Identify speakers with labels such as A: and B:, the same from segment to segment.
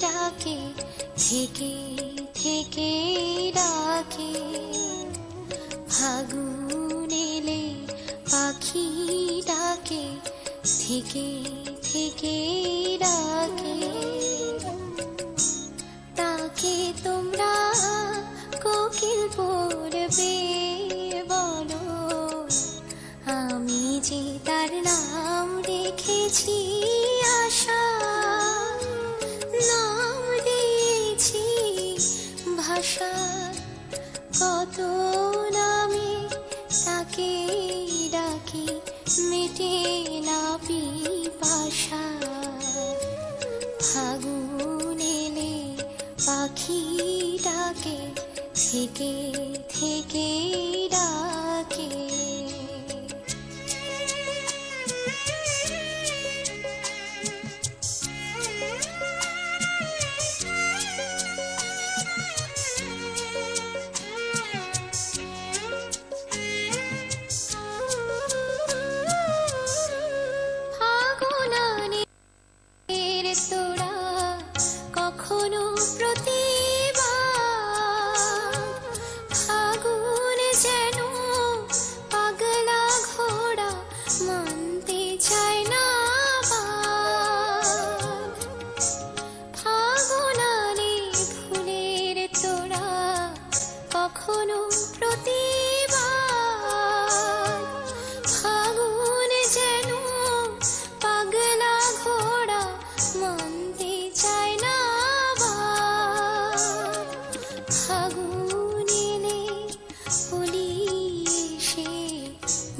A: ডাকে থেকে থেকে ডাকে। ফাগুন এলে পাখি ডাকে থেকে থেকে ডাকে। তাকে তোমরা কোকিল পড়বে বলো। আমি যে তার নাম রেখেছি তাকে ডাকি মেটে না পিপাসা। ফাগুন এলে পাখি ডাকে থেকে থেকে ডাকে।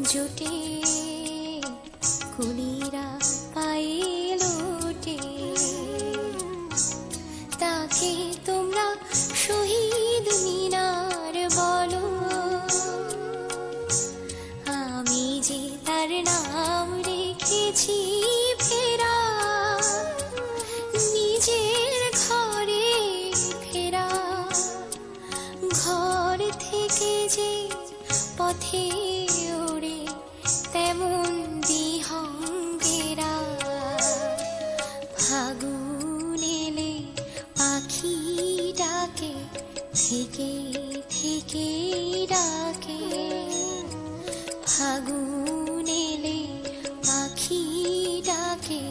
A: জোটে কুলিরা পায়ে লোটে। তাকে তোমরা শহীদ মিনার বলো। আমি যে তার নাম রেখেছি ফেরা, নিজের ঘরে ফেরা। ঘর থেকে যে পথে পাখি ডাকে থেকে থেকে ডাকে। ফাগুন এলে পাখি ডাকে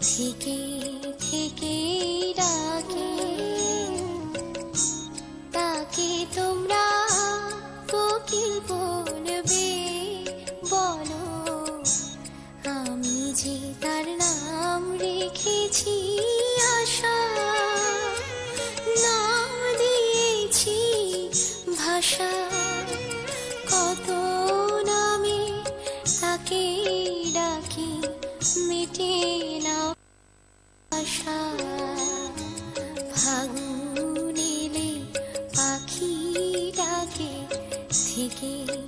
A: থেকে ফাগুন এলে পাখি ডাকে থেকে